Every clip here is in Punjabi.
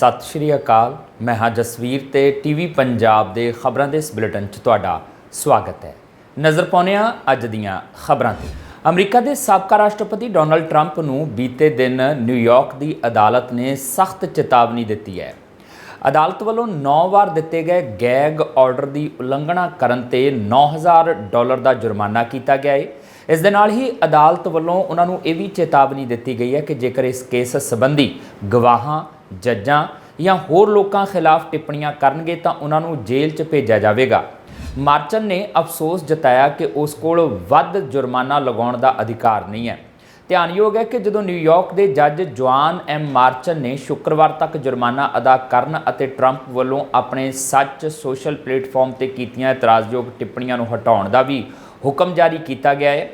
ਸਤਿ ਸ਼੍ਰੀ ਅਕਾਲ। ਮੈਂ ਹਾਂ ਜਸਵੀਰ ਤੇ ਟੀਵੀ ਪੰਜਾਬ ਦੇ ਖਬਰਾਂ ਦੇ ਇਸ ਬੁਲੇਟਿਨ 'ਚ ਤੁਹਾਡਾ ਸਵਾਗਤ ਹੈ। ਨਜ਼ਰ ਪਾਉਂਦੇ ਹਾਂ ਅੱਜ ਦੀਆਂ ਖਬਰਾਂ ਤੇ। ਅਮਰੀਕਾ ਦੇ ਸਾਬਕਾ ਰਾਸ਼ਟਰਪਤੀ ਡੋਨਲਡ ਟਰੰਪ ਨੂੰ ਬੀਤੇ ਦਿਨ ਨਿਊਯਾਰਕ ਦੀ ਅਦਾਲਤ ਨੇ ਸਖਤ ਚੇਤਾਵਨੀ ਦਿੱਤੀ ਹੈ। ਅਦਾਲਤ ਵੱਲੋਂ 9 ਵਾਰ ਦਿੱਤੇ ਗਏ ਗੈਗ ਆਰਡਰ ਦੀ ਉਲੰਘਣਾ ਕਰਨ ਤੇ 9000 ਡਾਲਰ ਦਾ ਜੁਰਮਾਨਾ ਕੀਤਾ ਗਿਆ ਹੈ ਇਸ ਦੇ ਨਾਲ ਹੀ ਅਦਾਲਤ ਵੱਲੋਂ ਉਹਨਾਂ ਨੂੰ ਇਹ ਵੀ ਚੇਤਾਵਨੀ ਦਿੱਤੀ ਗਈ ਹੈ ਕਿ ਜੇਕਰ ਇਸ ਕੇਸ ਸੰਬੰਧੀ ਗਵਾਹਾਂ ਜੱਜਾਂ ਜਾਂ ਹੋਰ ਲੋਕਾਂ ਖਿਲਾਫ ਟਿੱਪਣੀਆਂ ਕਰਨਗੇ ਤਾਂ ਉਹਨਾਂ ਨੂੰ ਜੇਲ੍ਹ 'ਚ ਭੇਜਿਆ ਜਾਵੇਗਾ। ਮਾਰਚਨ ਨੇ ਅਫਸੋਸ ਜਤਾਇਆ ਕਿ ਉਸ ਕੋਲ ਵੱਧ ਜੁਰਮਾਨਾ ਲਗਾਉਣ ਦਾ ਅਧਿਕਾਰ ਨਹੀਂ ਹੈ। ਧਿਆਨਯੋਗ ਹੈ ਕਿ ਜਦੋਂ ਨਿਊਯਾਰਕ ਦੇ ਜੱਜ ਜੁਆਨ ਐਮ ਮਾਰਚਨ ਨੇ ਸ਼ੁੱਕਰਵਾਰ ਤੱਕ ਜੁਰਮਾਨਾ ਅਦਾ ਕਰਨ ਅਤੇ ਟਰੰਪ ਵੱਲੋਂ ਆਪਣੇ ਸੱਚ ਸੋਸ਼ਲ ਪਲੇਟਫਾਰਮ ਤੇ ਕੀਤੀਆਂ ਇਤਰਾਜ਼ਯੋਗ ਟਿੱਪਣੀਆਂ ਨੂੰ ਹਟਾਉਣ ਦਾ ਵੀ ਹੁਕਮ ਜਾਰੀ ਕੀਤਾ ਗਿਆ ਹੈ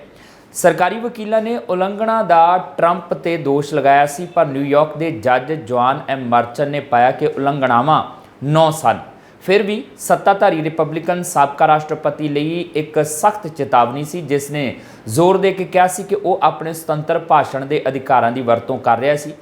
ਸਰਕਾਰੀ ਵਕੀਲਾਂ ਨੇ ਉਲੰਘਣਾ ਦਾ ਟਰੰਪ ਤੇ ਦੋਸ਼ ਲਗਾਇਆ ਸੀ, ਪਰ ਨਿਊਯਾਰਕ ਦੇ ਜੱਜ ਜੁਆਨ ਐਮ ਮਰਚਨ ਨੇ ਪਾਇਆ ਕਿ ਉਲੰਘਣਾਵਾਂ 9 ਸਨ। ਫਿਰ ਵੀ ਸੱਤਾਧਾਰੀ ਰਿਪਬਲਿਕਨ ਸਾਬਕਾ ਰਾਸ਼ਟਰਪਤੀ ਲਈ ਇੱਕ ਸਖਤ ਚੇਤਾਵਨੀ ਸੀ, ਜਿਸ ਨੇ ਜ਼ੋਰ ਦੇ ਕੇ ਕਿਹਾ ਸੀ ਕਿ ਉਹ ਆਪਣੇ ਸੁਤੰਤਰ ਭਾਸ਼ਣ ਦੇ ਅਧਿਕਾਰਾਂ ਦੀ ਵਰਤੋਂ ਕਰ ਰਿਹਾ ਸੀ।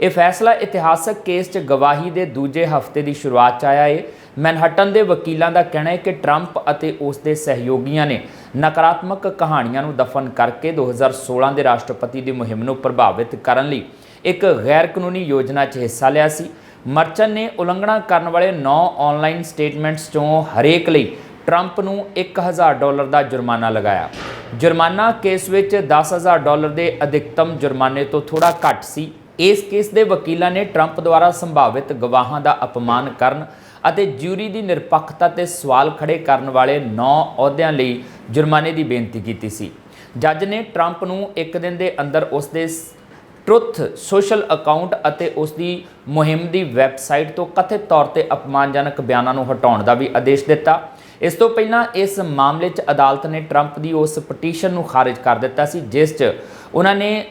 ਇਹ ਫੈਸਲਾ ਇਤਿਹਾਸਕ ਕੇਸ 'ਚ ਗਵਾਹੀ ਦੇ ਦੂਜੇ ਹਫ਼ਤੇ ਦੀ ਸ਼ੁਰੂਆਤ 'ਚ ਆਇਆ ਹੈ ਮੈਨਹਟਨ ਦੇ ਵਕੀਲਾਂ ਦਾ ਕਹਿਣਾ ਹੈ ਕਿ ਟਰੰਪ ਅਤੇ ਉਸ ਦੇ ਸਹਿਯੋਗੀਆਂ ਨੇ ਨਕਾਰਾਤਮਕ ਕਹਾਣੀਆਂ ਨੂੰ ਦਫਨ ਕਰਕੇ 2016 ਦੇ ਰਾਸ਼ਟਰਪਤੀ ਦੀ ਮੁਹਿੰਮ ਨੂੰ ਪ੍ਰਭਾਵਿਤ ਕਰਨ ਲਈ ਇੱਕ ਗੈਰ ਕਾਨੂੰਨੀ ਯੋਜਨਾ 'ਚ ਹਿੱਸਾ ਲਿਆ ਸੀ। ਮਰਚਨ ਨੇ ਉਲੰਘਣਾ ਕਰਨ ਵਾਲੇ 9 ਆਨਲਾਈਨ ਸਟੇਟਮੈਂਟਸ 'ਚੋਂ ਹਰੇਕ ਲਈ ਟਰੰਪ ਨੂੰ 1000 ਡਾਲਰ ਦਾ ਜੁਰਮਾਨਾ ਲਗਾਇਆ। ਜੁਰਮਾਨਾ ਕੇਸ ਵਿੱਚ 10000 ਡਾਲਰ ਦੇ ਅਧਿਕਤਮ ਜੁਰਮਾਨੇ ਤੋਂ ਥੋੜਾ ਘੱਟ ਸੀ। ਇਸ ਕੇਸ ਦੇ ਵਕੀਲਾਂ ਨੇ ਟਰੰਪ ਦੁਆਰਾ ਸੰਭਾਵਿਤ ਗਵਾਹਾਂ ਦਾ ਅਪਮਾਨ ਕਰਨ ਅਤੇ ਜਿਊਰੀ ਦੀ ਨਿਰਪੱਖਤਾ ਤੇ ਸਵਾਲ ਖੜੇ ਕਰਨ ਵਾਲੇ 9 ਅਹੁਦਿਆਂ ਲਈ ਜੁਰਮਾਨੇ ਦੀ ਬੇਨਤੀ ਕੀਤੀ ਸੀ। ਜੱਜ ਨੇ ਟਰੰਪ ਨੂੰ ਇੱਕ ਦਿਨ ਦੇ ਅੰਦਰ ਉਸ ਦੇ ਟਰੁੱਥ ਸੋਸ਼ਲ ਅਕਾਊਂਟ ਅਤੇ ਉਸ ਦੀ ਮੁਹਿੰਮ ਦੀ ਵੈਬਸਾਈਟ ਤੋਂ ਕਥਿਤ ਤੌਰ ਤੇ ਅਪਮਾਨਜਨਕ ਬਿਆਨਾਂ ਨੂੰ ਹਟਾਉਣ ਦਾ ਵੀ ਆਦੇਸ਼ ਦਿੱਤਾ। ਇਸ ਤੋਂ ਪਹਿਲਾਂ ਇਸ ਮਾਮਲੇ 'ਚ ਅਦਾਲਤ ਨੇ ਟਰੰਪ ਦੀ ਉਸ ਪਟੀਸ਼ਨ ਨੂੰ ਖਾਰਜ ਕਰ ਦਿੱਤਾ ਸੀ, ਜਿਸ 'ਚ ਉਹਨਾਂ ਨੇ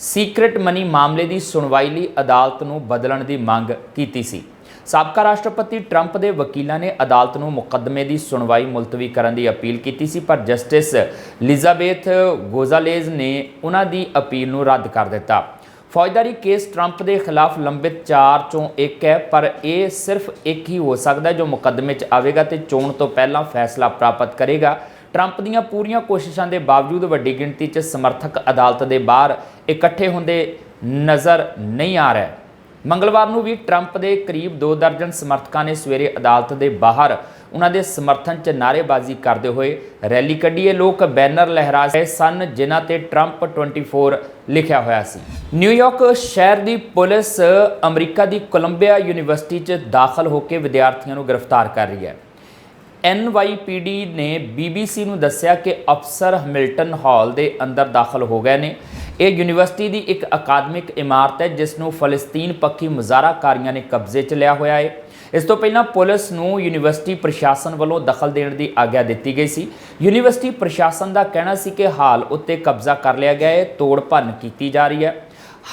ਸੀਕ੍ਰੇਟ ਮਨੀ ਮਾਮਲੇ ਦੀ ਸੁਣਵਾਈ ਲਈ ਅਦਾਲਤ ਨੂੰ ਬਦਲਣ ਦੀ ਮੰਗ ਕੀਤੀ ਸੀ। ਸਾਬਕਾ ਰਾਸ਼ਟਰਪਤੀ ਟਰੰਪ ਦੇ ਵਕੀਲਾਂ ਨੇ ਅਦਾਲਤ ਨੂੰ ਮੁਕੱਦਮੇ ਦੀ ਸੁਣਵਾਈ ਮੁਲਤਵੀ ਕਰਨ ਦੀ ਅਪੀਲ ਕੀਤੀ ਸੀ, ਪਰ ਜਸਟਿਸ ਲਿਜ਼ਾਬੇਥ ਗੋਜ਼ਾਲੇਜ਼ ਨੇ ਉਹਨਾਂ ਦੀ ਅਪੀਲ ਨੂੰ ਰੱਦ ਕਰ ਦਿੱਤਾ। ਫੌਜਦਾਰੀ ਕੇਸ ਟਰੰਪ ਦੇ ਖਿਲਾਫ ਲੰਬਿਤ ਚਾਰ ਚੋਂ ਇੱਕ ਹੈ, ਪਰ ਇਹ ਸਿਰਫ ਇੱਕ ਹੀ ਹੋ ਸਕਦਾ ਜੋ ਮੁਕੱਦਮੇ 'ਚ ਆਵੇਗਾ ਤੇ ਚੋਣ ਤੋਂ ਪਹਿਲਾਂ ਫੈਸਲਾ ਪ੍ਰਾਪਤ ਕਰੇਗਾ। ਟਰੰਪ ਦੀਆਂ ਪੂਰੀਆਂ ਕੋਸ਼ਿਸ਼ਾਂ ਦੇ ਬਾਵਜੂਦ ਵੱਡੀ ਗਿਣਤੀ 'ਚ ਸਮਰਥਕ ਅਦਾਲਤ ਦੇ ਬਾਹਰ ਇਕੱਠੇ ਹੁੰਦੇ ਨਜ਼ਰ ਨਹੀਂ ਆ ਰਹੇ। ਮੰਗਲਵਾਰ ਨੂੰ ਵੀ ਟਰੰਪ ਦੇ ਕਰੀਬ 2 ਦਰਜਨ ਸਮਰਥਕਾਂ ਨੇ ਸਵੇਰੇ ਅਦਾਲਤ ਦੇ ਬਾਹਰ ਉਹਨਾਂ ਦੇ ਸਮਰਥਨ 'ਚ ਨਾਅਰੇਬਾਜ਼ੀ ਕਰਦੇ ਹੋਏ ਰੈਲੀ ਕੱਢੀ। ਇਹ ਲੋਕ ਬੈਨਰ ਲਹਿਰਾ ਰਹੇ ਸਨ, ਜਿਨ੍ਹਾਂ ਤੇ ਟਰੰਪ 24 ਲਿਖਿਆ ਹੋਇਆ ਸੀ। ਨਿਊਯਾਰਕ ਸ਼ਹਿਰ ਦੀ ਪੁਲਿਸ ਅਮਰੀਕਾ ਦੀ ਕੋਲੰਬੀਆ ਯੂਨੀਵਰਸਿਟੀ 'ਚ ਦਾਖਲ ਹੋ ਕੇ ਵਿਦਿਆਰਥੀਆਂ ਨੂੰ ਗ੍ਰਿਫਤਾਰ ਕਰ ਰਹੀ ਹੈ। NYPD ਨੇ BBC ਨੂੰ ਦੱਸਿਆ ਕਿ ਅਫਸਰ ਹਮਿਲਟਨ ਹਾਲ ਦੇ ਅੰਦਰ ਦਾਖਲ ਹੋ ਗਏ ਨੇ। ਇਹ ਯੂਨੀਵਰਸਿਟੀ ਦੀ ਇੱਕ ਅਕਾਦਮਿਕ ਇਮਾਰਤ ਹੈ ਜਿਸ ਨੂੰ ਫਲਸਤੀਨ ਪੱਖੀ ਮੁਜ਼ਾਹਰਾਕਾਰੀਆਂ ਨੇ ਕਬਜ਼ੇ 'ਚ ਲਿਆ ਹੋਇਆ ਹੈ। ਇਸ ਤੋਂ ਪਹਿਲਾਂ ਪੁਲਿਸ ਨੂੰ ਯੂਨੀਵਰਸਿਟੀ ਪ੍ਰਸ਼ਾਸਨ ਵੱਲੋਂ ਦਖਲ ਦੇਣ ਦੀ ਆਗਿਆ ਦਿੱਤੀ ਗਈ ਸੀ। ਯੂਨੀਵਰਸਿਟੀ ਪ੍ਰਸ਼ਾਸਨ ਦਾ ਕਹਿਣਾ ਸੀ ਕਿ ਹਾਲ ਉੱਤੇ ਕਬਜ਼ਾ ਕਰ ਲਿਆ ਗਿਆ ਹੈ, ਤੋੜ ਭੰਨ ਕੀਤੀ ਜਾ ਰਹੀ ਹੈ।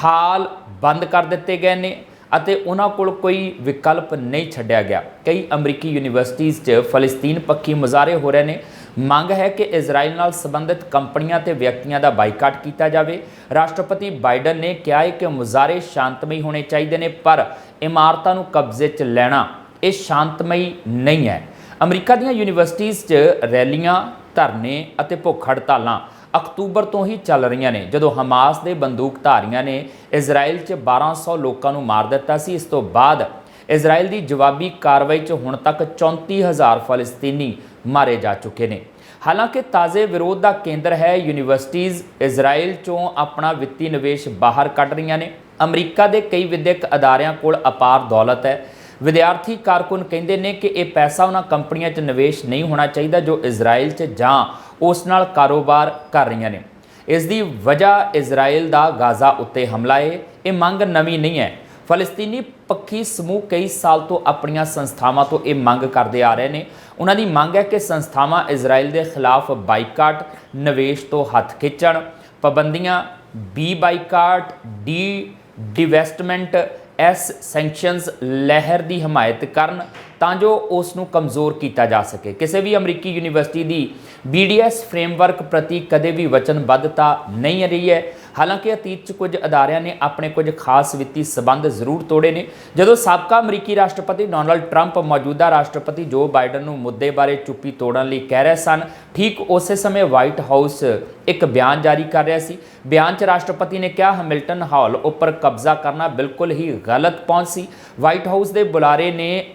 ਹਾਲ ਬੰਦ ਕਰ ਦਿੱਤੇ ਗਏ ਨੇ ਅਤੇ ਉਹਨਾਂ ਕੋਲ ਕੋਈ ਵਿਕਲਪ ਨਹੀਂ ਛੱਡਿਆ ਗਿਆ। ਕਈ ਅਮਰੀਕੀ ਯੂਨੀਵਰਸਿਟੀਆਂ 'ਚ ਫਲਸਤੀਨ ਪੱਖੀ ਮੁਜ਼ਾਹਰੇ ਹੋ ਰਹੇ ਨੇ। ਮੰਗ ਹੈ ਕਿ ਇਜ਼ਰਾਈਲ ਨਾਲ ਸੰਬੰਧਿਤ ਕੰਪਨੀਆਂ ਤੇ ਵਿਅਕਤੀਆਂ ਦਾ ਬਾਈਕਾਟ ਕੀਤਾ ਜਾਵੇ। ਰਾਸ਼ਟਰਪਤੀ ਬਾਈਡਨ ਨੇ ਕਿਹਾ ਹੈ ਕਿ ਮੁਜ਼ਾਹਰੇ ਸ਼ਾਂਤਮਈ ਹੋਣੇ ਚਾਹੀਦੇ ਨੇ, ਪਰ ਇਮਾਰਤਾਂ ਨੂੰ ਕਬਜ਼ੇ 'ਚ ਲੈਣਾ ਇਹ ਸ਼ਾਂਤਮਈ ਨਹੀਂ ਹੈ। ਅਮਰੀਕਾ ਦੀਆਂ ਯੂਨੀਵਰਸਿਟੀਆਂ 'ਚ ਰੈਲੀਆਂ, ਧਰਨੇ ਅਤੇ ਭੁੱਖ ਹੜਤਾਲਾਂ ਅਕਤੂਬਰ ਤੋਂ ਹੀ ਚੱਲ ਰਹੀਆਂ ਨੇ, ਜਦੋਂ ਹਮਾਸ ਦੇ ਬੰਦੂਕਧਾਰੀਆਂ ਨੇ ਇਜ਼ਰਾਈਲ 'ਚ 1200 ਲੋਕਾਂ ਨੂੰ ਮਾਰ ਦਿੱਤਾ ਸੀ। ਇਸ ਤੋਂ ਬਾਅਦ ਇਜ਼ਰਾਈਲ ਦੀ ਜਵਾਬੀ ਕਾਰਵਾਈ 'ਚ ਹੁਣ ਤੱਕ 34000 ਫਲਸਤੀਨੀ ਮਾਰੇ ਜਾ ਚੁੱਕੇ ਨੇ। ਹਾਲਾਂਕਿ ਤਾਜ਼ੇ ਵਿਰੋਧ ਦਾ ਕੇਂਦਰ ਹੈ ਯੂਨੀਵਰਸਿਟੀਆਂ ਇਜ਼ਰਾਈਲ 'ਚੋਂ ਆਪਣਾ ਵਿੱਤੀ ਨਿਵੇਸ਼ ਬਾਹਰ ਕੱਢ ਰਹੀਆਂ ਨੇ। ਅਮਰੀਕਾ ਦੇ ਕਈ ਵਿਦਿਅਕ ਅਦਾਰਿਆਂ ਕੋਲ ਅਪਾਰ ਦੌਲਤ ਹੈ। ਵਿਦਿਆਰਥੀ ਕਾਰਕੁਨ ਕਹਿੰਦੇ ਨੇ ਕਿ ਇਹ ਪੈਸਾ ਉਹਨਾਂ ਕੰਪਨੀਆਂ 'ਚ ਨਿਵੇਸ਼ ਨਹੀਂ ਹੋਣਾ ਚਾਹੀਦਾ ਜੋ ਇਜ਼ਰਾਈਲ 'ਚ ਜਾਂ ਉਸ ਨਾਲ ਕਾਰੋਬਾਰ ਕਰ ਰਹੀਆਂ ਨੇ। ਇਸ ਦੀ ਵਜ੍ਹਾ ਇਜ਼ਰਾਈਲ ਦਾ ਗਾਜ਼ਾ ਉੱਤੇ ਹਮਲਾ ਹੈ ਇਹ ਮੰਗ ਨਵੀਂ ਨਹੀਂ ਹੈ। ਫਲਸਤੀਨੀ ਪੱਖੀ ਸਮੂਹ ਕਈ ਸਾਲ ਤੋਂ ਆਪਣੀਆਂ ਸੰਸਥਾਵਾਂ ਤੋਂ ਇਹ ਮੰਗ ਕਰਦੇ ਆ ਰਹੇ ਨੇ। ਉਹਨਾਂ ਦੀ ਮੰਗ ਹੈ ਕਿ ਸੰਸਥਾਵਾਂ ਇਜ਼ਰਾਈਲ ਦੇ ਖਿਲਾਫ ਬਾਈਕਾਟ, ਨਿਵੇਸ਼ ਤੋਂ ਹੱਥ ਖਿੱਚਣ, ਪਾਬੰਦੀਆਂ, B boycott, D divestment, S sanctions ਲਹਿਰ ਦੀ ਹਮਾਇਤ ਕਰਨ ਤਾਂ ਜੋ ਉਸ ਨੂੰ ਕਮਜ਼ੋਰ ਕੀਤਾ ਜਾ ਸਕੇ। ਕਿਸੇ ਵੀ ਅਮਰੀਕੀ ਯੂਨੀਵਰਸਿਟੀ ਦੀ BDS ਫਰੇਮਵਰਕ ਪ੍ਰਤੀ ਕਦੇ ਵੀ ਵਚਨਬੱਧਤਾ ਨਹੀਂ ਰਹੀ ਹੈ। ਹਾਲਾਂਕਿ ਅਤੀਤ 'ਚ ਕੁਝ ਅਦਾਰਿਆਂ ਨੇ ਆਪਣੇ ਕੁਝ ਖਾਸ ਵਿੱਤੀ ਸਬੰਧ ਜ਼ਰੂਰ ਤੋੜੇ ਨੇ। ਜਦੋਂ ਸਾਬਕਾ ਅਮਰੀਕੀ ਰਾਸ਼ਟਰਪਤੀ ਡੋਨਲਡ ਟਰੰਪ ਮੌਜੂਦਾ ਰਾਸ਼ਟਰਪਤੀ ਜੋ ਬਾਈਡਨ ਨੂੰ ਮੁੱਦੇ ਬਾਰੇ ਚੁੱਪੀ ਤੋੜਨ ਲਈ ਕਹਿ ਰਹੇ ਸਨ, ਠੀਕ ਉਸੇ ਸਮੇਂ ਵਾਈਟ ਹਾਊਸ ਇੱਕ ਬਿਆਨ ਜਾਰੀ ਕਰ ਰਿਹਾ ਸੀ। ਬਿਆਨ 'ਚ ਰਾਸ਼ਟਰਪਤੀ ਨੇ ਕਿਹਾ, ਹੈਮਿਲਟਨ ਹਾਲ ਉੱਪਰ ਕਬਜ਼ਾ ਕਰਨਾ ਬਿਲਕੁਲ ਹੀ ਗਲਤ ਪਹੁੰਚ ਸੀ। ਵਾਈਟ ਹਾਊਸ ਦੇ ਬੁਲਾਰੇ ਨੇ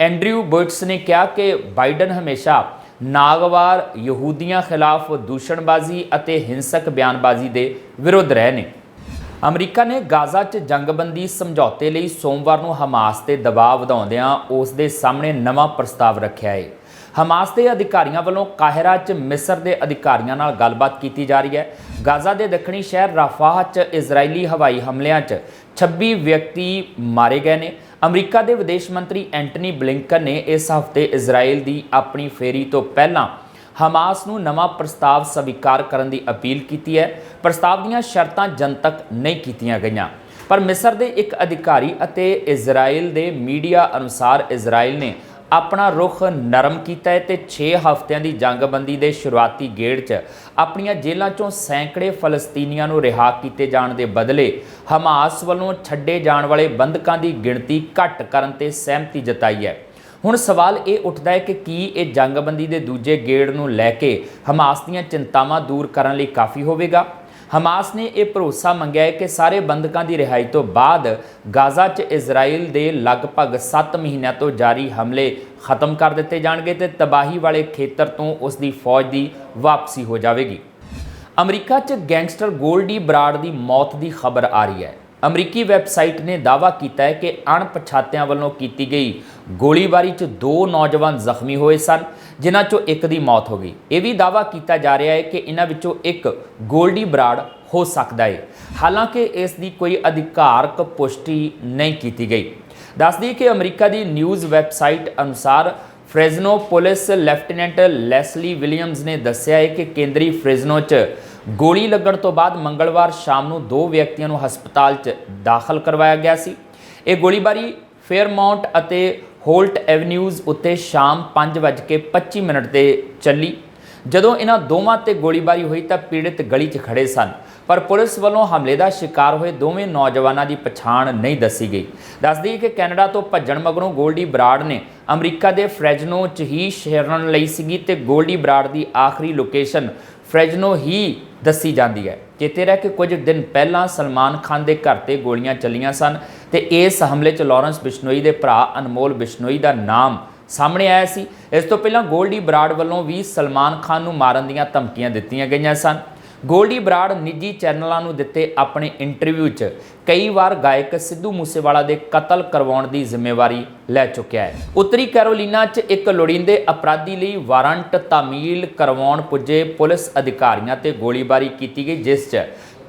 ਐਂਡਰਿਊ ਬਰਟਸ ਨੇ ਕਿਹਾ ਕਿ ਬਾਈਡਨ ਹਮੇਸ਼ਾ ਨਾਗਵਾਰ ਯਹੂਦੀਆਂ ਖਿਲਾਫ ਦੂਸ਼ਣਬਾਜ਼ੀ ਅਤੇ ਹਿੰਸਕ ਬਿਆਨਬਾਜ਼ੀ ਦੇ ਵਿਰੁੱਧ ਰਹੇ ਨੇ। ਅਮਰੀਕਾ ਨੇ ਗਾਜ਼ਾ 'ਚ ਜੰਗਬੰਦੀ ਸਮਝੌਤੇ ਲਈ ਸੋਮਵਾਰ ਨੂੰ ਹਮਾਸ ਤੇ ਦਬਾਅ ਵਧਾਉਂਦਿਆਂ ਉਸ ਦੇ ਸਾਹਮਣੇ ਨਵਾਂ ਪ੍ਰਸਤਾਵ ਰੱਖਿਆ ਹੈ ਹਮਾਸ ਦੇ ਅਧਿਕਾਰੀਆਂ ਵੱਲੋਂ ਕਾਹਿਰਾ 'ਚ ਮਿਸਰ ਦੇ ਅਧਿਕਾਰੀਆਂ ਨਾਲ ਗੱਲਬਾਤ ਕੀਤੀ ਜਾ ਰਹੀ ਹੈ। ਗਾਜ਼ਾ ਦੇ ਦੱਖਣੀ ਸ਼ਹਿਰ ਰਾਫਾਹ 'ਚ ਇਜ਼ਰਾਈਲੀ ਹਵਾਈ ਹਮਲਿਆਂ 'ਚ 26 ਵਿਅਕਤੀ ਮਾਰੇ ਗਏ ਨੇ। ਅਮਰੀਕਾ ਦੇ ਵਿਦੇਸ਼ ਮੰਤਰੀ ਐਂਟਨੀ ਬਲਿੰਕਨ ਨੇ ਇਸ ਹਫ਼ਤੇ ਇਜ਼ਰਾਈਲ ਦੀ ਆਪਣੀ ਫੇਰੀ ਤੋਂ ਪਹਿਲਾਂ ਹਮਾਸ ਨੂੰ ਨਵਾਂ ਪ੍ਰਸਤਾਵ ਸਵੀਕਾਰ ਕਰਨ ਦੀ ਅਪੀਲ ਕੀਤੀ ਹੈ। ਪ੍ਰਸਤਾਵ ਦੀਆਂ ਸ਼ਰਤਾਂ ਜਨਤਕ ਨਹੀਂ ਕੀਤੀਆਂ ਗਈਆਂ। ਪਰ ਮਿਸਰ ਦੇ ਇੱਕ ਅਧਿਕਾਰੀ ਅਤੇ ਇਜ਼ਰਾਈਲ ਦੇ ਮੀਡੀਆ ਅਨੁਸਾਰ ਇਜ਼ਰਾਈਲ ਨੇ ਆਪਣਾ ਰੁਖ ਨਰਮ ਕੀਤਾ ਹੈ ਤੇ 6 ਹਫ਼ਤਿਆਂ ਦੀ ਜੰਗਬੰਦੀ ਦੇ ਸ਼ੁਰੂਆਤੀ ਗੇੜ 'ਚ ਆਪਣੀਆਂ ਜੇਲ੍ਹਾਂ 'ਚੋਂ ਸੈਂਕੜੇ ਫਲਸਤੀਨੀਆਂ ਨੂੰ ਰਿਹਾ ਕੀਤੇ ਜਾਣ ਦੇ ਬਦਲੇ ਹਮਾਸ ਵੱਲੋਂ ਛੱਡੇ ਜਾਣ ਵਾਲੇ ਬੰਦਕਾਂ ਦੀ ਗਿਣਤੀ ਘੱਟ ਕਰਨ ਤੇ ਸਹਿਮਤੀ ਜਤਾਈ ਹੈ। ਹੁਣ ਸਵਾਲ ਇਹ ਉੱਠਦਾ ਹੈ ਕਿ ਕੀ ਇਹ ਜੰਗਬੰਦੀ ਦੇ ਦੂਜੇ ਗੇੜ ਨੂੰ ਲੈ ਕੇ ਹਮਾਸ ਦੀਆਂ ਚਿੰਤਾਵਾਂ ਦੂਰ ਕਰਨ ਲਈ ਕਾਫੀ ਹੋਵੇਗਾ? ਹਮਾਸ ਨੇ ਇਹ ਭਰੋਸਾ ਮੰਗਿਆ ਹੈ ਕਿ ਸਾਰੇ ਬੰਦਕਾਂ ਦੀ ਰਿਹਾਈ ਤੋਂ ਬਾਅਦ ਗਾਜ਼ਾ 'ਚ ਇਜ਼ਰਾਈਲ ਦੇ ਲਗਭਗ 7 ਮਹੀਨਿਆਂ ਤੋਂ ਜਾਰੀ ਹਮਲੇ ਖਤਮ ਕਰ ਦਿੱਤੇ ਜਾਣਗੇ ਤੇ ਤਬਾਹੀ ਵਾਲੇ ਖੇਤਰ ਤੋਂ ਉਸ ਦੀ ਫੌਜ ਦੀ ਵਾਪਸੀ ਹੋ ਜਾਵੇਗੀ। ਅਮਰੀਕਾ 'ਚ ਗੈਂਗਸਟਰ ਗੋਲਡੀ ਬਰਾਡ ਦੀ ਮੌਤ ਦੀ ਖਬਰ ਆ ਰਹੀ ਹੈ। ਅਮਰੀਕੀ ਵੈਬਸਾਈਟ ਨੇ ਦਾਅਵਾ ਕੀਤਾ ਹੈ ਕਿ ਅਣਪਛਾਤਿਆਂ ਵੱਲੋਂ ਕੀਤੀ ਗਈ ਗੋਲੀਬਾਰੀ 'ਚ ਦੋ ਨੌਜਵਾਨ ਜ਼ਖਮੀ ਹੋਏ ਸਨ, ਜਿਨ੍ਹਾਂ 'ਚੋਂ ਇੱਕ ਦੀ ਮੌਤ ਹੋ ਗਈ। ਇਹ ਵੀ ਦਾਅਵਾ ਕੀਤਾ ਜਾ ਰਿਹਾ ਹੈ ਕਿ ਇਹਨਾਂ ਵਿੱਚੋਂ ਇੱਕ ਗੋਲਡੀ ਬਰਾਡ ਹੋ ਸਕਦਾ ਹੈ। ਹਾਲਾਂਕਿ ਇਸ ਦੀ ਕੋਈ ਅਧਿਕਾਰਕ ਪੁਸ਼ਟੀ ਨਹੀਂ ਕੀਤੀ ਗਈ। ਦੱਸਦੀ ਕਿ ਅਮਰੀਕਾ ਦੀ ਨਿਊਜ਼ ਵੈਬਸਾਈਟ ਅਨੁਸਾਰ Fresno police lieutenant Leslie Williams ਨੇ ਦੱਸਿਆ ਹੈ ਕਿ ਕੇਂਦਰੀ ਫ੍ਰੈਜ਼ਨੋ 'ਚ ਗੋਲੀ ਲੱਗਣ ਤੋਂ ਬਾਅਦ ਮੰਗਲਵਾਰ ਸ਼ਾਮ ਨੂੰ ਦੋ ਵਿਅਕਤੀਆਂ ਨੂੰ ਹਸਪਤਾਲ 'ਚ ਦਾਖਲ ਕਰਵਾਇਆ ਗਿਆ ਸੀ। ਇਹ ਗੋਲੀਬਾਰੀ ਫੇਅਰਮਾਉਂਟ ਅਤੇ ਹੋਲਟ ਐਵਨਿਊਜ਼ ਉੱਤੇ ਸ਼ਾਮ 5:25 ਮਿੰਟ ਤੇ ਚੱਲੀ। ਜਦੋਂ ਇਹਨਾਂ ਦੋਵਾਂ ਤੇ ਗੋਲੀਬਾਰੀ ਹੋਈ ਤਾਂ ਪੀੜਤ ਗਲੀ 'ਚ ਖੜੇ ਸਨ, ਪਰ ਪੁਲਿਸ ਵੱਲੋਂ ਹਮਲੇ ਦਾ ਸ਼ਿਕਾਰ ਹੋਏ ਦੋਵੇਂ ਨੌਜਵਾਨਾਂ ਦੀ ਪਛਾਣ ਨਹੀਂ ਦੱਸੀ ਗਈ। ਦੱਸਦੀ ਕਿ ਕੈਨੇਡਾ ਤੋਂ ਭੱਜਣ ਮਗਰੋਂ ਗੋਲਡੀ ਬਰਾਡ ਨੇ ਅਮਰੀਕਾ ਦੇ ਫ੍ਰੈਜਨੋ 'ਚ ਹੀ ਸ਼ਹਿਰਨ ਲਈ ਸੀਗੀ ਤੇ ਗੋਲਡੀ ਬਰਾਡ ਦੀ ਆਖਰੀ ਲੋਕੇਸ਼ਨ ਫ੍ਰੈਜਨੋ ਹੀ ਦੱਸੀ ਜਾਂਦੀ ਹੈ। ਚੇਤੇ ਰਹਿ ਕਿ ਕੁਝ ਦਿਨ ਪਹਿਲਾਂ ਸਲਮਾਨ ਖਾਨ ਦੇ ਘਰ ਤੇ ਗੋਲੀਆਂ ਚੱਲੀਆਂ ਸਨ ਤੇ ਇਸ ਹਮਲੇ 'ਚ ਲਾਰੈਂਸ ਬਿਸ਼ਨੋਈ ਦੇ ਭਰਾ ਅਨਮੋਲ ਬਿਸ਼ਨੋਈ ਦਾ ਨਾਮ ਸਾਹਮਣੇ ਆਇਆ ਸੀ। ਇਸ ਤੋਂ ਪਹਿਲਾਂ ਗੋਲਡੀ ਬਰਾਡ ਵੱਲੋਂ ਵੀ ਸਲਮਾਨ ਖਾਨ ਨੂੰ ਮਾਰਨ ਦੀਆਂ ਧਮਕੀਆਂ ਦਿੱਤੀਆਂ ਗਈਆਂ ਸਨ। ਗੋਲਡੀ ਬਰਾਡ ਨਿੱਜੀ ਚੈਨਲਾਂ ਨੂੰ ਦਿੱਤੇ ਆਪਣੇ ਇੰਟਰਵਿਊ 'ਚ ਕਈ ਵਾਰ ਗਾਇਕ ਸਿੱਧੂ ਮੂਸੇਵਾਲਾ ਦੇ ਕਤਲ ਕਰਵਾਉਣ ਦੀ ਜ਼ਿੰਮੇਵਾਰੀ ਲੈ ਚੁੱਕਿਆ ਹੈ। ਉੱਤਰੀ ਕੈਰੋਲੀਨਾ 'ਚ ਇੱਕ ਲੋੜੀਂਦੇ ਅਪਰਾਧੀ ਲਈ ਵਾਰੰਟ ਤਾਮੀਲ ਕਰਵਾਉਣ ਪੁੱਜੇ ਪੁਲਿਸ ਅਧਿਕਾਰੀਆਂ ਤੇ ਗੋਲੀਬਾਰੀ ਕੀਤੀ ਗਈ, ਜਿਸ 'ਚ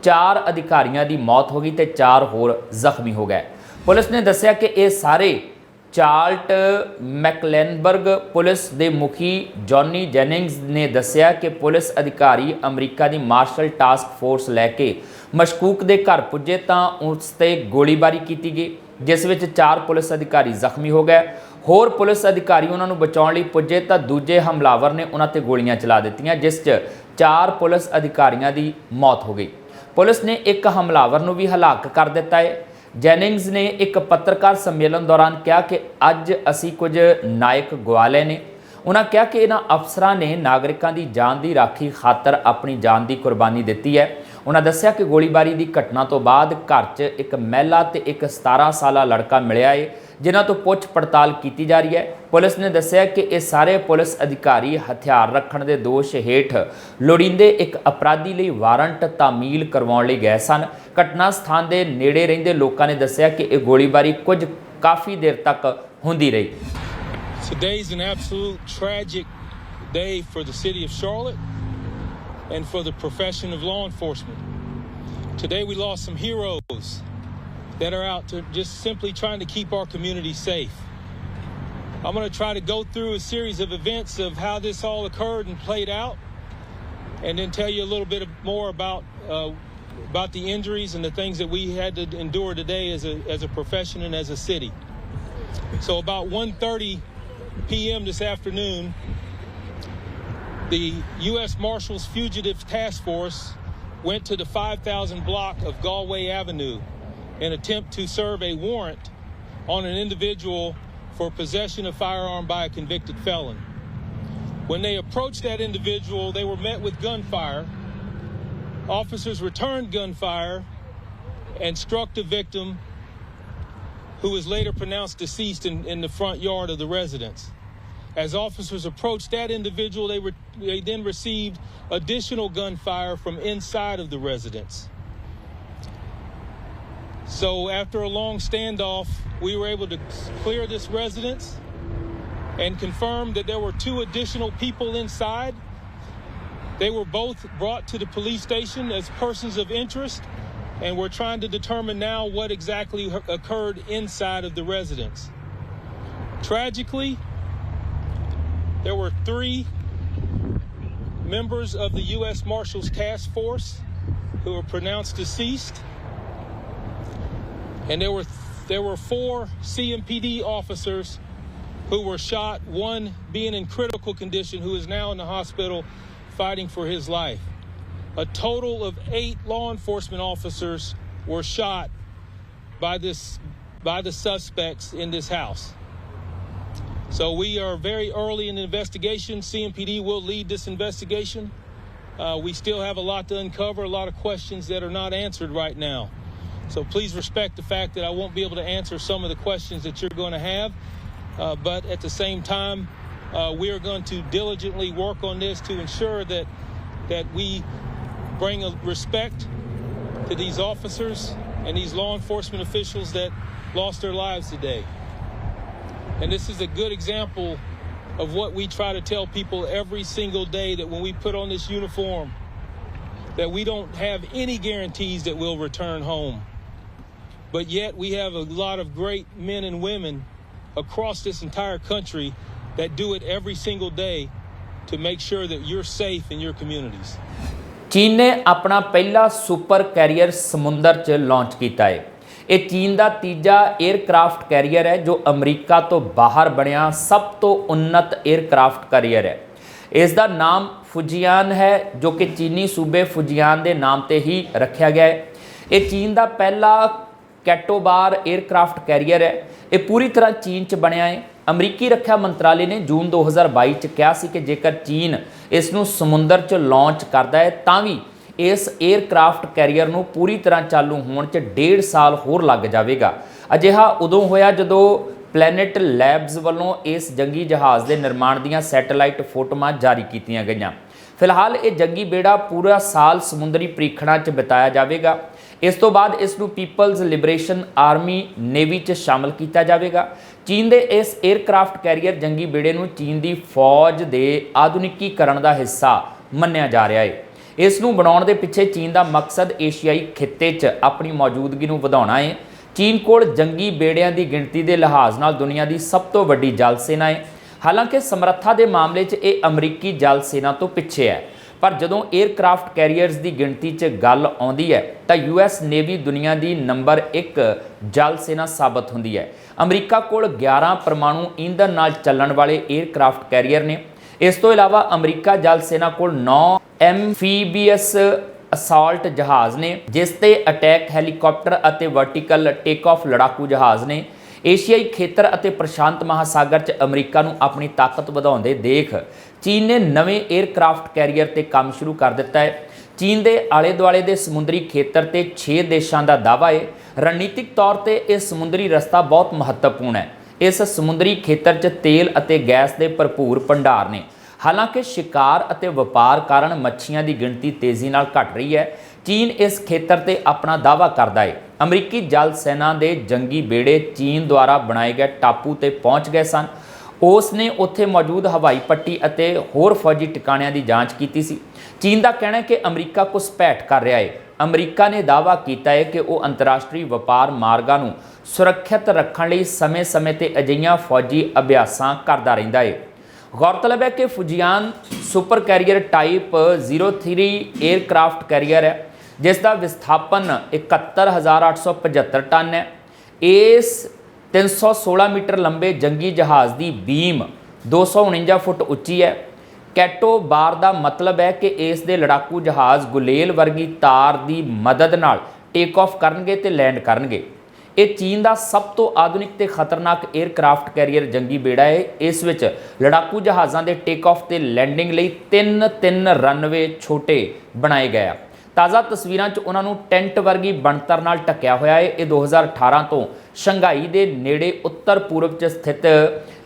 ਚਾਰ ਅਧਿਕਾਰੀਆਂ ਦੀ ਮੌਤ ਹੋ ਗਈ ਤੇ ਚਾਰ ਹੋਰ ਜ਼ਖਮੀ ਹੋ ਗਏ। ਪੁਲਿਸ ਨੇ ਦੱਸਿਆ ਕਿ ਇਹ ਸਾਰੇ ਚਾਰਲਟ ਮੈਕਲੈਨਬਰਗ ਪੁਲਿਸ ਦੇ ਮੁਖੀ ਜੌਨੀ ਜੈਨਿੰਗਸ ਨੇ ਦੱਸਿਆ ਕਿ ਪੁਲਿਸ ਅਧਿਕਾਰੀ ਅਮਰੀਕਾ ਦੀ ਮਾਰਸ਼ਲ ਟਾਸਕ ਫੋਰਸ ਲੈ ਕੇ ਮਸ਼ਕੂਕ ਦੇ ਘਰ ਪੁੱਜੇ ਤਾਂ ਉਸ ਤੇ ਗੋਲੀਬਾਰੀ ਕੀਤੀ ਗਈ, ਜਿਸ ਵਿੱਚ ਚਾਰ ਪੁਲਿਸ ਅਧਿਕਾਰੀ ਜ਼ਖਮੀ ਹੋ ਗਏ। ਹੋਰ ਪੁਲਿਸ ਅਧਿਕਾਰੀ ਉਹਨਾਂ ਨੂੰ ਬਚਾਉਣ ਲਈ ਪੁੱਜੇ ਤਾਂ ਦੂਜੇ ਹਮਲਾਵਰ ਨੇ ਉਹਨਾਂ ਤੇ ਗੋਲੀਆਂ ਚਲਾ ਦਿੱਤੀਆਂ, ਜਿਸ 'ਚ ਚਾਰ ਪੁਲਿਸ ਅਧਿਕਾਰੀਆਂ ਦੀ ਮੌਤ ਹੋ ਗਈ। ਪੁਲਿਸ ਨੇ ਇੱਕ ਹਮਲਾਵਰ ਨੂੰ ਵੀ ਹਲਾਕ ਕਰ ਦਿੱਤਾ ਹੈ। ਜੈਨਿੰਗਸ ਨੇ ਇੱਕ ਪੱਤਰਕਾਰ ਸੰਮੇਲਨ ਦੌਰਾਨ ਕਿਹਾ ਕਿ ਅੱਜ ਅਸੀਂ ਕੁਝ ਨਾਇਕ ਗਵਾ ਲਏ ਨੇ। ਉਹਨਾਂ ਕਿਹਾ ਕਿ ਇਹਨਾਂ ਅਫਸਰਾਂ ਨੇ ਨਾਗਰਿਕਾਂ ਦੀ ਜਾਨ ਦੀ ਰਾਖੀ ਖਾਤਰ ਆਪਣੀ ਜਾਨ ਦੀ ਕੁਰਬਾਨੀ ਦਿੱਤੀ ਹੈ। ਉਹਨਾਂ ਦੱਸਿਆ ਕਿ ਗੋਲੀਬਾਰੀ ਦੀ ਘਟਨਾ ਤੋਂ ਬਾਅਦ ਘਰ 'ਚ ਇੱਕ ਮਹਿਲਾ ਤੇ ਇੱਕ 17 ਸਾਲਾ ਲੜਕਾ ਮਿਲਿਆ ਏ, ਜਿਨ੍ਹਾਂ ਤੋਂ ਪੁੱਛ ਪੜਤਾਲ ਕੀਤੀ ਜਾ ਰਹੀ ਹੈ। ਪੁਲਿਸ ਨੇ ਦੱਸਿਆ ਕਿ ਇਹ ਸਾਰੇ ਪੁਲਿਸ ਅਧਿਕਾਰੀ ਹਥਿਆਰ ਰੱਖਣ ਦੇ ਦੋਸ਼ ਹੇਠ ਲੋੜੀਂਦੇ ਇੱਕ ਅਪਰਾਧੀ ਲਈ ਵਾਰੰਟ ਤਾਮੀਲ ਕਰਵਾਉਣ ਲਈ ਗਏ ਸਨ। ਘਟਨਾ ਸਥਾਨ ਦੇ ਨੇੜੇ ਰਹਿੰਦੇ ਲੋਕਾਂ ਨੇ ਦੱਸਿਆ ਕਿ ਇਹ ਗੋਲੀਬਾਰੀ ਕੁਝ ਕਾਫੀ ਦੇਰ ਤੱਕ ਹੁੰਦੀ ਰਹੀ। Today's an absolute tragic day for the city of Charlotte. And for the profession of law enforcement. Today we lost some heroes that are out to just simply trying to keep our community safe. I'm going to try to go through a series of events of how this all occurred and played out, and then tell you a little bit more about uh, about the injuries and the things that we had to endure today as a as a profession and as a city. So about 1:30 p.m. this afternoon, the U.S. Marshals Fugitive Task Force went to the 5000 block of Galway Avenue in attempt to serve a warrant on an individual for possession of firearm by a convicted felon. When they approached that individual, they were met with gunfire. Officers returned gunfire and struck the victim, who was later pronounced deceased in, in the front yard of the residence. As officers approached that individual, they, they then received additional gunfire from inside of the residence. So, after a long standoff, we were able to clear this residence and confirm that there were two additional people inside. They were both brought to the police station as persons of interest, and we're trying to determine now what exactly occurred inside of the residence. Tragically, there were three members of the U.S. Marshals Task Force who were pronounced deceased, and there were there were four CMPD officers who were shot. One being in critical condition, who is now in the hospital fighting for his life. A total of eight law enforcement officers were shot by this by the suspects in this house. So we are very early in the investigation. CMPD will lead this investigation. Uh, we still have a lot to uncover, a lot of questions that are not answered right now. So please respect the fact that I won't be able to answer some of the questions that you're going to have. Uh, but at the same time, uh, we are going to diligently work on this to ensure that that we bring a respect to these officers and these law enforcement officials that lost their lives today. And this is a good example of what we try to tell people every single day that when we put on this uniform, that we don't have any guarantees that we'll return home. But yet we have a lot of great men and women across this entire country that do it every single day to make sure that you're safe in your communities. ਚੀਨ ਨੇ ਆਪਣਾ ਪਹਿਲਾ ਸੁਪਰ ਕੈਰੀਅਰ ਸਮੁੰਦਰ 'ਚ ਲਾਂਚ ਕੀਤਾ ਹੈ ਇਹ ਚੀਨ ਦਾ ਤੀਜਾ 에ਅਰਕ੍ਰਾਫਟ ਕੈਰੀਅਰ ਹੈ, ਜੋ ਅਮਰੀਕਾ ਤੋਂ ਬਾਹਰ ਬਣਿਆ ਸਭ ਤੋਂ ਉੱਨਤ 에ਅਰਕ੍ਰਾਫਟ ਕੈਰੀਅਰ ਹੈ। ਇਸ ਦਾ ਨਾਮ ਫੁਜੀਆਨ ਹੈ, ਜੋ ਕਿ ਚੀਨੀ ਸੂਬੇ ਫੁਜੀਆਨ ਦੇ ਨਾਮ ਤੇ ਹੀ ਰੱਖਿਆ ਗਿਆ ਹੈ। ਇਹ ਚੀਨ ਦਾ ਪਹਿਲਾ ਕੈਟੋਬਾਰ 에ਅਰਕ੍ਰਾਫਟ ਕੈਰੀਅਰ ਹੈ। ਇਹ ਪੂਰੀ ਤਰ੍ਹਾਂ ਚੀਨ 'ਚ ਬਣਿਆ ਹੈ। ਅਮਰੀਕੀ ਰੱਖਿਆ ਮੰਤਰਾਲੇ ਨੇ ਜੂਨ 2022 'ਚ ਕਿਹਾ ਸੀ ਕਿ ਜੇਕਰ ਚੀਨ ਇਸ ਨੂੰ ਸਮੁੰਦਰ 'ਚ ਲਾਂਚ ਕਰਦਾ ਹੈ, ਤਾਂ ਵੀ ਇਸ 에ਅਰਕ੍ਰਾਫਟ ਕੈਰੀਅਰ ਨੂੰ ਪੂਰੀ ਤਰ੍ਹਾਂ ਚਾਲੂ ਹੋਣ 'ਚ ਡੇਢ ਸਾਲ ਹੋਰ ਲੱਗ ਜਾਵੇਗਾ। ਅਜਿਹਾ ਉਦੋਂ ਹੋਇਆ ਜਦੋਂ ਪਲੈਨਟ ਲੈਬਸ ਵੱਲੋਂ ਇਸ ਜੰਗੀ ਜਹਾਜ਼ ਦੇ ਨਿਰਮਾਣ ਦੀਆਂ ਸੈਟੇਲਾਈਟ ਫੋਟੋਆਂ ਜਾਰੀ ਕੀਤੀਆਂ ਗਈਆਂ। ਫਿਲਹਾਲ ਇਹ ਜੰਗੀ ਬੇੜਾ ਪੂਰਾ ਸਾਲ ਸਮੁੰਦਰੀ ਪ੍ਰੀਖਣਾਂ 'ਚ ਬਿਤਾਇਆ ਜਾਵੇਗਾ। ਇਸ ਤੋਂ ਬਾਅਦ ਇਸ ਨੂੰ ਪੀਪਲਜ਼ ਲਿਬਰੇਸ਼ਨ ਆਰਮੀ ਨੇਵੀ 'ਚ ਸ਼ਾਮਲ ਕੀਤਾ ਜਾਵੇਗਾ। ਚੀਨ ਦੇ ਇਸ 에ਅਰਕ੍ਰਾਫਟ ਕੈਰੀਅਰ ਜੰਗੀ ਬੇੜੇ ਨੂੰ ਚੀਨ ਦੀ ਫੌਜ ਦੇ ਆਧੁਨਿਕੀਕਰਨ ਦਾ ਹਿੱਸਾ ਮੰਨਿਆ ਜਾ ਰਿਹਾ ਹੈ। ਇਸ ਨੂੰ ਬਣਾਉਣ ਦੇ ਪਿੱਛੇ ਚੀਨ ਦਾ ਮਕਸਦ ਏਸ਼ੀਆਈ ਖਿੱਤੇ 'ਚ ਆਪਣੀ ਮੌਜੂਦਗੀ ਨੂੰ ਵਧਾਉਣਾ ਹੈ ਚੀਨ ਕੋਲ ਜੰਗੀ ਬੇੜਿਆਂ ਦੀ ਗਿਣਤੀ ਦੇ ਲਿਹਾਜ਼ ਨਾਲ ਦੁਨੀਆ ਦੀ ਸਭ ਤੋਂ ਵੱਡੀ ਜਲ ਸੈਨਾ ਹੈ ਹਾਲਾਂਕਿ ਸਮਰੱਥਾ ਦੇ ਮਾਮਲੇ 'ਚ ਇਹ ਅਮਰੀਕੀ ਜਲ ਸੈਨਾ ਤੋਂ ਪਿੱਛੇ ਹੈ। ਪਰ ਜਦੋਂ 에ਅਰਕ੍ਰਾਫਟ ਕੈਰੀਅਰਸ ਦੀ ਗਿਣਤੀ 'ਚ ਗੱਲ ਆਉਂਦੀ ਹੈ, ਤਾਂ ਯੂਐਸ ਨੇਵੀ ਦੁਨੀਆ ਦੀ ਨੰਬਰ 1 ਜਲ ਸੈਨਾ ਸਾਬਤ ਹੁੰਦੀ ਹੈ। ਅਮਰੀਕਾ ਕੋਲ 11 ਪਰਮਾਣੂ ਈਂਧਨ ਨਾਲ ਚੱਲਣ ਵਾਲੇ 에ਅਰਕ੍ਰਾਫਟ ਕੈਰੀਅਰ ਨੇ ਇਸ ਤੋਂ ਇਲਾਵਾ ਅਮਰੀਕਾ ਜਲ ਸੈਨਾ ਕੋਲ 9 ਐਮਫੀਬੀਐਸ ਅਸਾਲਟ ਜਹਾਜ਼ ਨੇ, ਜਿਸ ਤੇ ਅਟੈਕ ਹੈਲੀਕਾਪਟਰ ਅਤੇ ਵਰਟੀਕਲ ਟੇਕ-ਆਫ ਲੜਾਕੂ ਜਹਾਜ਼ ਨੇ। ਏਸ਼ੀਆਈ ਖੇਤਰ ਅਤੇ ਪ੍ਰਸ਼ਾਂਤ ਮਹਾਸਾਗਰ 'ਚ ਅਮਰੀਕਾ ਨੂੰ ਆਪਣੀ ਤਾਕਤ ਵਧਾਉਂਦੇ ਦੇਖ ਚੀਨ ਨੇ ਨਵੇਂ 에ਅਰਕ੍ਰਾਫਟ ਕੈਰੀਅਰ ਤੇ ਕੰਮ ਸ਼ੁਰੂ ਕਰ ਦਿੱਤਾ ਹੈ। ਚੀਨ ਦੇ ਆਲੇ-ਦੁਆਲੇ ਦੇ ਸਮੁੰਦਰੀ ਖੇਤਰ ਤੇ 6 ਦੇਸ਼ਾਂ ਦਾ ਦਾਅਵਾ ਹੈ। ਰਣਨੀਤਿਕ ਤੌਰ ਤੇ ਇਹ ਸਮੁੰਦਰੀ ਰਸਤਾ ਬਹੁਤ ਮਹੱਤਵਪੂਰਨ ਹੈ। ਇਸ ਸਮੁੰਦਰੀ ਖੇਤਰ 'ਚ ਤੇਲ ਅਤੇ ਗੈਸ ਦੇ ਭਰਪੂਰ ਭੰਡਾਰ ਨੇ। ਹਾਲਾਂਕਿ ਸ਼ਿਕਾਰ ਅਤੇ ਵਪਾਰ ਕਾਰਨ ਮੱਛੀਆਂ ਦੀ ਗਿਣਤੀ ਤੇਜ਼ੀ ਨਾਲ ਘਟ ਰਹੀ ਹੈ। ਚੀਨ ਇਸ ਖੇਤਰ ਤੇ ਆਪਣਾ ਦਾਅਵਾ ਕਰਦਾ ਹੈ। ਅਮਰੀਕੀ ਜਲ ਸੈਨਾ ਦੇ ਜੰਗੀ ਬੇੜੇ ਚੀਨ ਦੁਆਰਾ ਬਣਾਏ ਗਏ ਟਾਪੂ ਤੇ ਪਹੁੰਚ ਗਏ ਸਨ। ਉਸ ਨੇ ਉੱਥੇ ਮੌਜੂਦ ਹਵਾਈ ਪੱਟੀ ਅਤੇ ਹੋਰ ਫੌਜੀ ਟਿਕਾਣਿਆਂ ਦੀ ਜਾਂਚ ਕੀਤੀ ਸੀ। ਚੀਨ ਦਾ ਕਹਿਣਾ ਹੈ ਕਿ ਅਮਰੀਕਾ ਘੁਸਪੈਠ ਕਰ ਰਿਹਾ ਹੈ। ਅਮਰੀਕਾ ਨੇ ਦਾਅਵਾ ਕੀਤਾ ਹੈ ਕਿ ਉਹ ਅੰਤਰਰਾਸ਼ਟਰੀ ਵਪਾਰ ਮਾਰਗਾਂ ਨੂੰ ਸੁਰੱਖਿਅਤ ਰੱਖਣ ਲਈ ਸਮੇਂ-ਸਮੇਂ ਤੇ ਅਜਿਹੀਆਂ ਫੌਜੀ ਅਭਿਆਸਾਂ ਕਰਦਾ ਰਹਿੰਦਾ ਹੈ। ਗੌਰਤਲਬ ਹੈ ਕਿ Fujian super carrier type 03 aircraft carrier ਹੈ, ਜਿਸ ਦਾ ਵਿਸਥਾਪਨ 71875 ਟਨ ਹੈ। ਇਸ 316 ਮੀਟਰ ਲੰਬੇ ਜੰਗੀ ਜਹਾਜ਼ ਦੀ ਬੀਮ 249 ਫੁੱਟ ਉੱਚੀ ਹੈ। ਕੈਟੋ ਬਾਰ ਦਾ ਮਤਲਬ ਹੈ ਕਿ ਇਸ ਦੇ ਲੜਾਕੂ ਜਹਾਜ਼ ਗੁਲੇਲ ਵਰਗੀ ਤਾਰ ਦੀ ਮਦਦ ਨਾਲ ਟੇਕ ਆਫ ਕਰਨਗੇ ਤੇ ਲੈਂਡ ਕਰਨਗੇ। ਇਹ ਚੀਨ ਦਾ ਸਭ ਤੋਂ ਆਧੁਨਿਕ ਤੇ ਖਤਰਨਾਕ 에ਅਰਕ੍ਰਾਫਟ ਕੈਰੀਅਰ ਜੰਗੀ ਬੇੜਾ ਹੈ। ਇਸ ਵਿੱਚ ਲੜਾਕੂ ਜਹਾਜ਼ਾਂ ਦੇ ਟੇਕ ਆਫ ਤੇ ਲੈਂਡਿੰਗ ਲਈ ਤਿੰਨ ਤਿੰਨ ਰਨਵੇ ਛੋਟੇ ਬਣਾਏ ਗਏ ਆ। ਤਾਜ਼ਾ ਤਸਵੀਰਾਂ 'ਚ ਉਹਨਾਂ ਨੂੰ ਟੈਂਟ ਵਰਗੀ ਬਣਤਰ ਨਾਲ ਢੱਕਿਆ ਹੋਇਆ ਹੈ। ਇਹ 2018 ਤੋਂ ਸ਼ੰਘਾਈ ਦੇ ਨੇੜੇ ਉੱਤਰ ਪੂਰਬ 'ਚ ਸਥਿਤ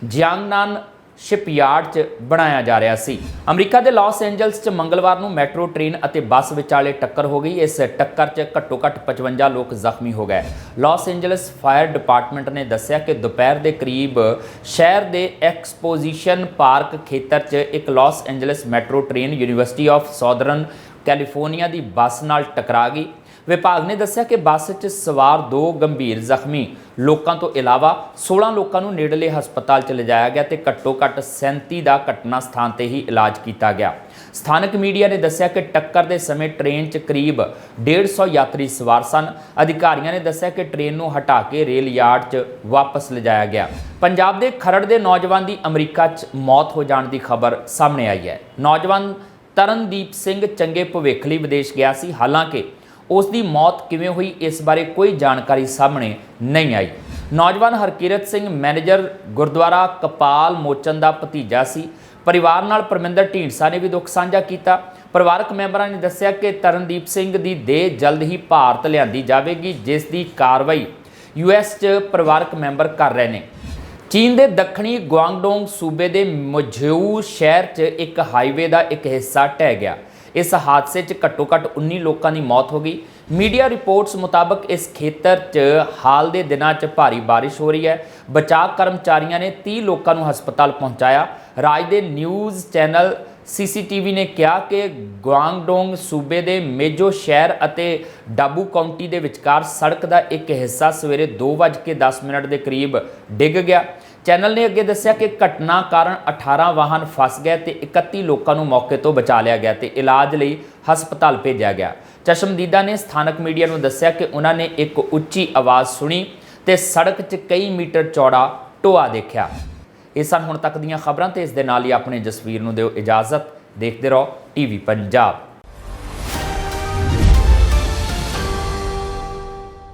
ਜਿਆਂਗਨਾਨ ਸ਼ਿਪਯਾਰਡ 'ਚ ਬਣਾਇਆ ਜਾ ਰਿਹਾ ਸੀ। ਅਮਰੀਕਾ ਦੇ ਲਾਸ ਐਂਜਲਸ 'ਚ ਮੰਗਲਵਾਰ ਨੂੰ ਮੈਟਰੋ, ਟ੍ਰੇਨ ਅਤੇ ਬੱਸ ਵਿਚਾਲੇ ਟੱਕਰ ਹੋ ਗਈ। ਇਸ ਟੱਕਰ 'ਚ ਘੱਟੋ-ਘੱਟ 55 ਲੋਕ ਜ਼ਖਮੀ ਹੋ ਗਏ। ਲਾਸ ਐਂਜਲਸ ਫਾਇਰ ਡਿਪਾਰਟਮੈਂਟ ਨੇ ਦੱਸਿਆ ਕਿ ਦੁਪਹਿਰ ਦੇ ਕਰੀਬ ਸ਼ਹਿਰ ਦੇ ਐਕਸਪੋਜੀਸ਼ਨ ਪਾਰਕ ਖੇਤਰ 'ਚ ਇੱਕ Los Angeles metro, train University of Southern California the bus ਨਾਲ ਟਕਰਾ ਗਈ। ਵਿਭਾਗ ਨੇ ਦੱਸਿਆ ਕਿ ਬੱਸ 'ਚ ਸਵਾਰ ਦੋ ਗੰਭੀਰ ਜ਼ਖਮੀ। ਲੋਕਾਂ ਤੋਂ ਇਲਾਵਾ 16 ਲੋਕਾਂ ਨੂੰ ਨੇੜਲੇ ਹਸਪਤਾਲ 'ਚ ਲਿਜਾਇਆ ਗਿਆ ਤੇ ਘੱਟੋ-ਘੱਟ 37 ਦਾ ਘਟਨਾ ਸਥਾਨ ਤੇ ਹੀ ਇਲਾਜ ਕੀਤਾ ਗਿਆ। ਸਥਾਨਕ ਮੀਡੀਆ ਨੇ ਦੱਸਿਆ ਕਿ ਟੱਕਰ ਦੇ ਸਮੇਂ ਟ੍ਰੇਨ 'ਚ ਕਰੀਬ 150 ਯਾਤਰੀ ਸਵਾਰ ਸਨ। ਅਧਿਕਾਰੀਆਂ ਨੇ ਦੱਸਿਆ ਕਿ ਟ੍ਰੇਨ ਨੂੰ ਹਟਾ ਕੇ ਰੇਲ ਯਾਰਡ 'ਚ ਵਾਪਸ ਲਿਜਾਇਆ ਗਿਆ। ਪੰਜਾਬ ਦੇ ਖਰੜ ਦੇ ਨੌਜਵਾਨ ਦੀ ਅਮਰੀਕਾ 'ਚ ਮੌਤ ਹੋ ਜਾਣ ਦੀ ਖਬਰ ਸਾਹਮਣੇ ਆਈ ਹੈ। ਨੌਜਵਾਨ ਤਰਨਦੀਪ ਸਿੰਘ ਚੰਗੇ ਭਵਿੱਖ ਲਈ ਵਿਦੇਸ਼ ਗਿਆ ਸੀ। ਹਾਲਾਂਕਿ ਉਸ ਦੀ ਮੌਤ ਕਿਵੇਂ ਹੋਈ, ਇਸ ਬਾਰੇ ਕੋਈ ਜਾਣਕਾਰੀ ਸਾਹਮਣੇ ਨਹੀਂ ਆਈ। ਨੌਜਵਾਨ ਹਰਕੀਰਤ ਸਿੰਘ ਮੈਨੇਜਰ ਗੁਰਦੁਆਰਾ ਕਪਾਲ ਮੋਚਨ ਦਾ ਭਤੀਜਾ ਸੀ। ਪਰਿਵਾਰ ਨਾਲ ਪਰਮਿੰਦਰ ਢੀਂਡਸਾ ਨੇ ਵੀ ਦੁੱਖ ਸਾਂਝਾ ਕੀਤਾ। ਪਰਿਵਾਰਕ ਮੈਂਬਰਾਂ ਨੇ ਦੱਸਿਆ ਕਿ ਤਰਨਦੀਪ ਸਿੰਘ ਦੀ ਦੇਹ ਜਲਦ ਹੀ ਭਾਰਤ ਲਿਆਂਦੀ ਜਾਵੇਗੀ, ਜਿਸ ਦੀ ਕਾਰਵਾਈ ਯੂਐਸ 'ਚ ਪਰਿਵਾਰਕ ਮੈਂਬਰ ਕਰ ਰਹੇ ਨੇ। ਚੀਨ ਦੇ ਦੱਖਣੀ ਗੁਆਂਗਡੋਂਗ ਸੂਬੇ ਦੇ ਮਝਿਊ ਸ਼ਹਿਰ 'ਚ ਇੱਕ ਹਾਈਵੇ ਦਾ ਇੱਕ ਹਿੱਸਾ ਢਹਿ ਗਿਆ। ਇਸ ਹਾਦਸੇ 'ਚ ਘੱਟੋ-ਘੱਟ 19 ਲੋਕਾਂ ਦੀ ਮੌਤ ਹੋ ਗਈ। ਮੀਡੀਆ ਰਿਪੋਰਟਸ ਮੁਤਾਬਕ ਇਸ ਖੇਤਰ 'ਚ ਹਾਲ ਦੇ ਦਿਨਾਂ 'ਚ ਭਾਰੀ ਬਾਰਿਸ਼ ਹੋ ਰਹੀ ਹੈ। ਬਚਾਅ ਕਰਮਚਾਰੀਆਂ ਨੇ 30 ਲੋਕਾਂ ਨੂੰ ਹਸਪਤਾਲ ਪਹੁੰਚਾਇਆ। ਰਾਜ ਦੇ ਨਿਊਜ਼ ਚੈਨਲ ਸੀਸੀਟੀਵੀ ਨੇ ਕਿਹਾ ਕਿ ਗੁਆਂਗਡੋਂਗ ਸੂਬੇ ਦੇ ਮੇਜੋ ਸ਼ਹਿਰ ਅਤੇ ਡਾਬੂ ਕਾਉਂਟੀ ਦੇ ਵਿਚਕਾਰ ਸੜਕ ਦਾ ਇੱਕ ਹਿੱਸਾ ਸਵੇਰੇ 2:10 ਮਿੰਟ ਦੇ ਕਰੀਬ ਡਿੱਗ ਗਿਆ। ਚੈਨਲ ਨੇ ਅੱਗੇ ਦੱਸਿਆ ਕਿ ਘਟਨਾ ਕਾਰਨ 18 ਵਾਹਨ ਫਸ ਗਏ ਤੇ 31 ਲੋਕਾਂ ਨੂੰ ਮੌਕੇ ਤੋਂ ਬਚਾ ਲਿਆ ਗਿਆ ਤੇ ਇਲਾਜ ਲਈ ਹਸਪਤਾਲ ਭੇਜਿਆ ਗਿਆ। ਚਸ਼ਮਦੀਦਾ ਨੇ ਸਥਾਨਕ ਮੀਡੀਆ ਨੂੰ ਦੱਸਿਆ ਕਿ ਉਹਨਾਂ ਨੇ ਇੱਕ ਉੱਚੀ ਆਵਾਜ਼ ਸੁਣੀ ਤੇ ਸੜਕ 'ਚ ਕਈ ਮੀਟਰ ਚੌੜਾ ਟੋਆ ਦੇਖਿਆ। ਇਹ ਸਨ ਹੁਣ ਤੱਕ ਦੀਆਂ ਖਬਰਾਂ ਤੇ ਇਸ ਦੇ ਨਾਲ ਹੀ ਆਪਣੇ ਜਸਵੀਰ ਨੂੰ ਦਿਓ ਇਜਾਜ਼ਤ। ਦੇਖਦੇ ਰਹੋ ਟੀਵੀ ਪੰਜਾਬ।